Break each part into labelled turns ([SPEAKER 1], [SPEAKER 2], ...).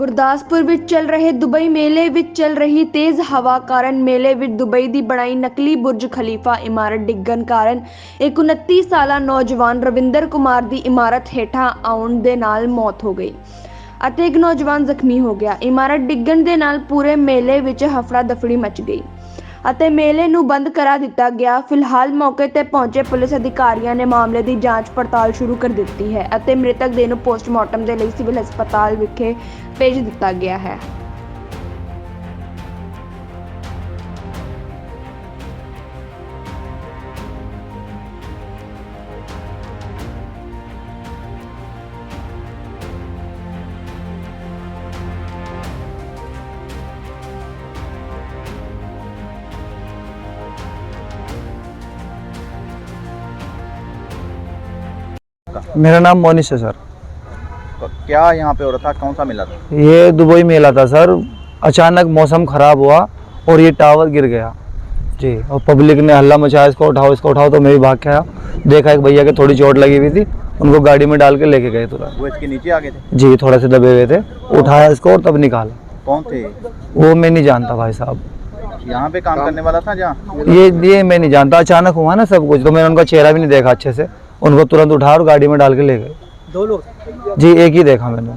[SPEAKER 1] ਗੁਰਦਾਸਪੁਰ ਵਿੱਚ ਚੱਲ ਰਹੇ ਦੁਬਈ ਮੇਲੇ ਵਿੱਚ ਚੱਲ ਰਹੀ ਤੇਜ਼ ਹਵਾ ਕਾਰਨ ਮੇਲੇ ਵਿੱਚ ਦੁਬਈ ਦੀ ਬਣਾਈ ਨਕਲੀ ਬੁਰਜ ਖਲੀਫਾ ਇਮਾਰਤ ਡਿੱਗਣ ਕਾਰਨ ਇੱਕ 29 ਸਾਲਾ ਨੌਜਵਾਨ ਰਵਿੰਦਰ ਕੁਮਾਰ ਦੀ ਇਮਾਰਤ ਹੇਠਾਂ ਆਉਣ ਦੇ ਨਾਲ ਮੌਤ ਹੋ ਗਈ ਅਤੇ ਇੱਕ ਨੌਜਵਾਨ ਜ਼ਖਮੀ ਹੋ ਗਿਆ। ਇਮਾਰਤ ਡਿੱਗਣ ਦੇ ਨਾਲ ਪੂਰੇ ਮੇਲੇ ਵਿੱਚ ਹਫੜਾ ਦਫੜੀ ਮਚ ਗਈ। ਅਤੇ ਮੇਲੇ ਨੂੰ ਬੰਦ ਕਰਾ ਦਿੱਤਾ ਗਿਆ। ਫਿਲਹਾਲ ਮੌਕੇ ਤੇ ਪਹੁੰਚੇ ਪੁਲਿਸ ਅਧਿਕਾਰੀਆਂ ਨੇ ਮਾਮਲੇ ਦੀ ਜਾਂਚ ਪੜਤਾਲ ਸ਼ੁਰੂ ਕਰ ਦਿੱਤੀ ਹੈ ਅਤੇ ਮ੍ਰਿਤਕ ਦੇ ਨੂੰ ਪੋਸਟਮਾਰਟਮ ਦੇ ਲਈ ਸਿਵਲ ਹਸਪਤਾਲ ਵਿਖੇ ਭੇਜ ਦਿੱਤਾ ਗਿਆ ਹੈ।
[SPEAKER 2] मेरा नाम मोनिश है सर।
[SPEAKER 3] तो क्या यहाँ पे हो रहा था? कौन सा मिला था?
[SPEAKER 2] ये दुबई मेला था सर। अचानक मौसम ख़राब हुआ और ये टावर गिर गया। जी और पब्लिक ने हल्ला मचाया इसको उठाओ इसको उठाओ तो मैं भी भाग के आया। देखा एक भैया के थोड़ी चोट लगी हुई थी उनको गाड़ी में डाल के लेके गए तुरंत।
[SPEAKER 3] वो इसके नीचे आ गए थे?
[SPEAKER 2] जी थोड़े से दबे हुए थे। उठाया इसको और तब निकाला।
[SPEAKER 3] कौन थे?
[SPEAKER 2] वो मैं नहीं जानता भाई साहब।
[SPEAKER 3] यहाँ पे काम करने वाला था जहाँ?
[SPEAKER 2] ये ये मैं नहीं जानता। अचानक हुआ ना सब कुछ तो मैंने उनका चेहरा भी नहीं देखा अच्छे से। उनको तुरंत उठा और गाड़ी में डाल के ले गए।
[SPEAKER 3] दो लोग?
[SPEAKER 2] जी एक ही देखा मैंने।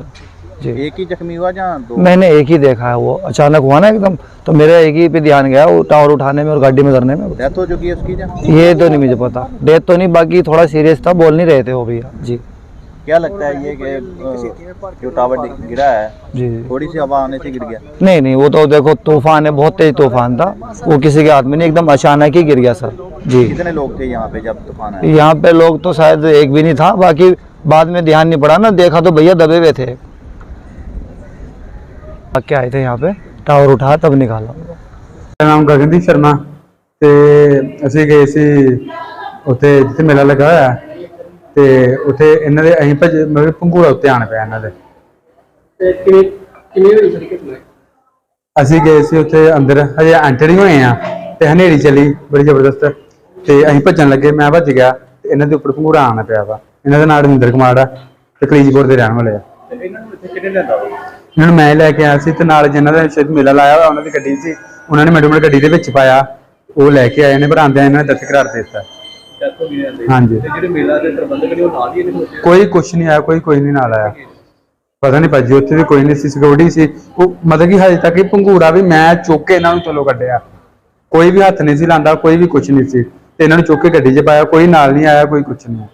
[SPEAKER 2] जी।
[SPEAKER 3] एक ही जख्मी हुआ जहाँ
[SPEAKER 2] मैंने एक ही देखा है वो अचानक हुआ ना एकदम तो मेरा एक ही पे ध्यान गया वो टावर उठाने में और गाड़ी में करने में।
[SPEAKER 3] डेथ हो चुकी है उसकी जहाँ?
[SPEAKER 2] ये तो नहीं मुझे पता। डेथ तो नहीं बाकी थोड़ा सीरियस था बोल नहीं रहे थे वो भैया जी।
[SPEAKER 3] क्या लगता है ये कि जो टावर गिरा है
[SPEAKER 2] जी।
[SPEAKER 3] थोड़ी सी हवा आने से गिर गया?
[SPEAKER 2] नहीं नहीं वो तो देखो तूफ़ान है बहुत तेज तूफ़ान था। वो किसी के हाथ में नहीं एकदम अचानक ही गिर गया सर। जी
[SPEAKER 3] कितने लोग थे यहाँ पे जब तूफान आया
[SPEAKER 2] यहाँ पे लोग तो शायद एक भी नहीं था बाकी बाद में ध्यान नहीं पड़ा ना देखा तो भैया दबे हुए थे क्या आए थे यहाँ पे टावर उठाया तब निकाला
[SPEAKER 4] ਮੇਰਾ ਨਾਮ ਗਗਨਦੀਪ ਸ਼ਰਮਾ ਤੇ ਅਸੀਂ ਗਏ ਸੀ ਉੱਥੇ ਜਿੱਥੇ ਮੇਲਾ ਲੱਗਾ ਹੋਇਆ ਹੈ, ਤੇ ਉੱਥੇ ਇਹਨਾਂ ਦੇ ਅਸੀਂ ਭੱਜ ਮਤਲਬ ਪੰਘੂੜਾ ਉੱਤੇ ਆਣ ਪਿਆ ਇਹਨਾਂ ਦੇ
[SPEAKER 5] ਕਿਵੇਂ ਕਿਵੇਂ ਹੋਈ ਸਾਰੀ ਘਟਨਾ
[SPEAKER 4] ਅਸੀਂ ਗਏ ਸੀ ਉੱਥੇ ਅੰਦਰ ਹਜੇ ਐਂਟਰ ਹੀ ਹੋਏ ਆ ਤੇ ਹਨੇਰੀ ਚੱਲੀ ਬੜੀ ਜ਼ਬਰਦਸਤ ਤੇ ਅਸੀਂ ਭੱਜਣ ਲੱਗੇ ਮੈਂ ਭੱਜ ਗਿਆ ਤੇ ਇਹਨਾਂ ਦੇ ਉੱਪਰ ਪੰਘੂੜਾ ਆਣ ਪਿਆ ਵਾ। ਇਹਨਾਂ ਦਾ ਨਾਮ ਰਵਿੰਦਰ ਕੁਮਾਰ ਆ ਤੇ ਕਲੀਜਪੁਰ ਦੇ ਰਹਿਣ ਵਾਲੇ ਆ।
[SPEAKER 3] ਇਹਨਾਂ ਨੂੰ ਇੱਥੇ ਕਿਹਨੇ ਲੈਂਦਾ
[SPEAKER 4] ਇਹਨਾਂ ਨੂੰ ਮੈਂ ਲੈ ਕੇ ਆਇਆ ਸੀ ਤੇ ਨਾਲ ਜਿਨ੍ਹਾਂ ਦਾ ਸ਼ਾਇਦ ਮੇਲਾ ਲਾਇਆ ਹੋਇਆ ਉਹਨਾਂ ਦੀ ਗੱਡੀ ਸੀ। ਉਹਨਾਂ ਨੇ ਮੈਨੂੰ ਮੇਰੀ ਗੱਡੀ ਦੇ ਵਿੱਚ ਪਾਇਆ ਉਹ ਲੈ ਕੇ ਆਏ ਨੇ ਪਰ ਆਂਦਿਆਂ ਇਹਨਾਂ ਨੇ ਦਸਤ ਕਰਾਰ ਦੇ ਦਿੱਤਾ। ਹਾਂਜੀ।
[SPEAKER 3] ਜਿਹੜੇ ਮੇਲਾ ਦੇ ਪ੍ਰਬੰਧਕ ਨੇ ਉਹ ਨਾਲ ਹੀ ਇਹਦੇ ਵਿੱਚ
[SPEAKER 4] ਕੋਈ ਕੁਛ ਨਹੀਂ ਆਇਆ ਕੋਈ ਕੋਈ ਨਹੀਂ ਨਾਲ ਆਇਆ। ਪਤਾ ਨਹੀਂ ਭਾਜੀ ਉੱਥੇ ਵੀ ਕੋਈ ਨਹੀਂ ਸੀ ਸਿਕਿਉਰਿਟੀ ਸੀ। ਉਹ ਮਤਲਬ ਕਿ ਹਜੇ ਤੱਕ ਹੀ ਪੰਘੂੜਾ ਵੀ ਮੈਂ ਚੁੱਕ ਕੇ ਇਹਨਾਂ ਨੂੰ ਚਲੋ ਕੱਢਿਆ। ਕੋਈ ਵੀ ਹੱਥ ਨਹੀਂ ਸੀ ਲਾਂਦਾ ਕੋਈ ਵੀ ਕੁਛ ਨਹੀਂ ਸੀ। ਤੇ ਇਹਨਾਂ ਨੂੰ ਚੁੱਕ ਕੇ ਗੱਡੀ 'ਚ ਪਾਇਆ ਕੋਈ ਨਾਲ ਨਹੀਂ ਆਇਆ ਕੋਈ ਕੁਛ ਨਹੀਂ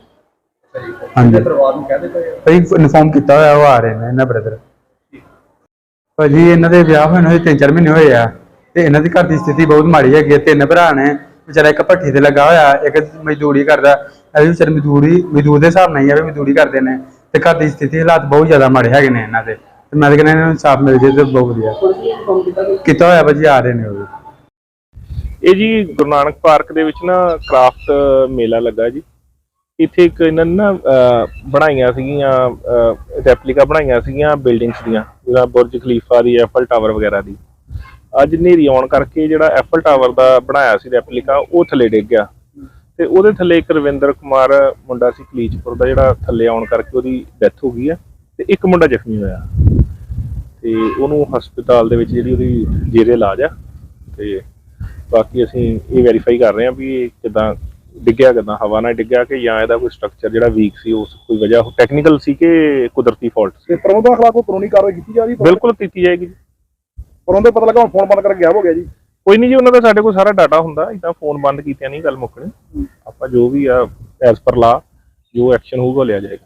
[SPEAKER 4] ਹਾਂਜੀ।
[SPEAKER 3] ਪਰਿਵਾਰ ਨੂੰ ਕਹਿ ਦਿੱਤਾ
[SPEAKER 4] ਭਾਈ ਇਨਫੋਰਮ ਕੀਤਾ ਹੋਇਆ ਉਹ ਆ ਰਹੇ ਨੇ ਇਹਨਾਂ ਬ੍ਰਦਰ। ਭਾਜੀ ਇਹਨਾਂ ਦੇ ਵਿਆਹ ਹੋਏ ਨੂੰ ਹਜੇ ਤਿੰਨ ਚਾਰ ਮਹੀਨੇ ਹੋਏ ਆ। ਤੇ ਇਹਨਾਂ ਦੀ ਘਰ ਦੀ ਸਥਿਤੀ ਬਹੁਤ ਮਾੜੀ ਹੈਗੀ ਹੈ ਤਿੰਨ ਭਰਾ ਨੇ ਵਿਚਾਰਾ ਇੱਕ ਭੱਠੀ ਤੇ ਲੱਗਾ ਹੋਇਆ ਇੱਕ ਮਜ਼ਦੂਰੀ ਕਰਦਾ। ਇਹ ਵੀ ਵਿਚਾਰੇ ਮਜ਼ਦੂਰੀ ਮਜ਼ਦੂਰ ਦੇ ਹਿਸਾਬ ਨਾਲ ਹੀ ਆ ਵੀ ਮਜ਼ਦੂਰੀ ਕਰਦੇ ਨੇ। ਤੇ ਘਰ ਦੀ ਸਥਿਤੀ ਹਾਲਾਤ ਬਹੁਤ ਜ਼ਿਆਦਾ ਮਾੜੇ ਹੈਗੇ ਨੇ ਇਹਨਾਂ ਦੇ। ਤੇ ਮੈਂ ਤਾਂ ਕਹਿੰਦਾ ਇਹਨਾਂ ਨੂੰ ਇਨਸਾਫ ਮਿਲ ਜੇ ਤੇ ਬਹੁਤ ਵਧੀਆ। ਕੀਤਾ ਹੋਇਆ ਭਾਜੀ ਆ ਰਹੇ ਨੇ ਉਹ।
[SPEAKER 6] ਇਹ ਜੀ ਗੁਰੂ ਨਾਨਕ ਪਾਰਕ ਦੇ ਵਿੱਚ ਨਾ ਕ੍ਰਾਫਟ ਮੇਲਾ ਲੱਗਾ ਜੀ। ਇੱਥੇ ਇੱਕ ਇਹਨਾਂ ਨੇ ਨਾ ਬਣਾਈਆਂ ਸੀਗੀਆਂ ਰੈਪਲੀਕਾ ਬਣਾਈਆਂ ਸੀਗੀਆਂ ਬਿਲਡਿੰਗਸ ਦੀਆਂ ਜਿਹੜਾ ਬੁਰਜ ਖਲੀਫਾ ਦੀ, ਐਫਲ ਟਾਵਰ ਵਗੈਰਾ ਦੀ। ਅੱਜ ਹਨੇਰੀ ਆਉਣ ਕਰਕੇ ਜਿਹੜਾ ਐਫਲ ਟਾਵਰ ਦਾ ਬਣਾਇਆ ਸੀ ਰੈਪਲੀਕਾ, ਉਹ ਥੱਲੇ ਡਿੱਗ ਗਿਆ। ਤੇ ਉਹਦੇ ਥੱਲੇ ਇੱਕ ਰਵਿੰਦਰ ਕੁਮਾਰ ਮੁੰਡਾ ਸੀ ਕਲੀਚਪੁਰ ਦਾ, ਜਿਹੜਾ ਥੱਲੇ ਆਉਣ ਕਰਕੇ ਉਹਦੀ ਡੈਥ ਹੋ ਗਈ ਹੈ ਤੇ ਇੱਕ ਮੁੰਡਾ ਜ਼ਖਮੀ ਹੋਇਆ। ਤੇ ਉਹਨੂੰ ਹਸਪਤਾਲ ਦੇ ਵਿੱਚ ਜਿਹੜੀ ਉਹਦੀ ਜੇਰੇ ਇਲਾਜ ਆ, ਤੇ ਬਾਕੀ ਅਸੀਂ ਇਹ ਵੈਰੀਫਾਈ ਕਰ ਰਹੇ ਹਾਂ ਵੀ ਇਹ ਕਿਦਾਂ ਡਿੱਗਿਆ ਕਿਦਾਂ ਹਵਾ ਨਾਲ ਡਿੱਗਿਆ ਕਿ ਜਾਂ ਇਹਦਾ ਕੋਈ ਸਟਰਕਚਰ ਜਿਹੜਾ ਵੀਕ ਸੀ ਉਸ ਕੋਈ ਵਜ੍ਹਾ ਟੈਕਨੀਕਲ ਸੀ ਕਿ ਕੁਦਰਤੀ ਫਾਲਟ ਸੀ?
[SPEAKER 5] ਤੇ ਪ੍ਰਬੰਧਕਾਂ ਖਿਲਾਫ ਕੋਈ ਕਾਨੂੰਨੀ ਕਾਰਵਾਈ ਕੀਤੀ ਜਾ ਰਹੀ
[SPEAKER 6] ਬਿਲਕੁਲ ਕੀਤੀ ਜਾਏਗੀ ਜੀ।
[SPEAKER 5] ਪ੍ਰਬੰਧਕ ਪਤਾ ਲੱਗਾ ਹੁਣ ਫੋਨ ਬੰਦ ਕਰਕੇ ਗਿਆ ਹੋ ਗਿਆ ਜੀ।
[SPEAKER 6] ਕੋਈ ਨਹੀਂ ਜੀ ਉਹਨਾਂ ਦਾ ਸਾਡੇ ਕੋਲ ਸਾਰਾ ਡਾਟਾ ਹੁੰਦਾ। ਇਦਾਂ ਫੋਨ ਬੰਦ ਕੀਤਿਆਂ ਨਹੀਂ ਗੱਲ ਮੁੱਕਣੀ। ਆਪਾਂ ਜੋ ਵੀ ਆ ਐਸ ਪਰ ਲਾ ਜੋ ਐਕਸ਼ਨ ਹੋਊਗਾ ਲਿਆ ਜਾਏਗਾ।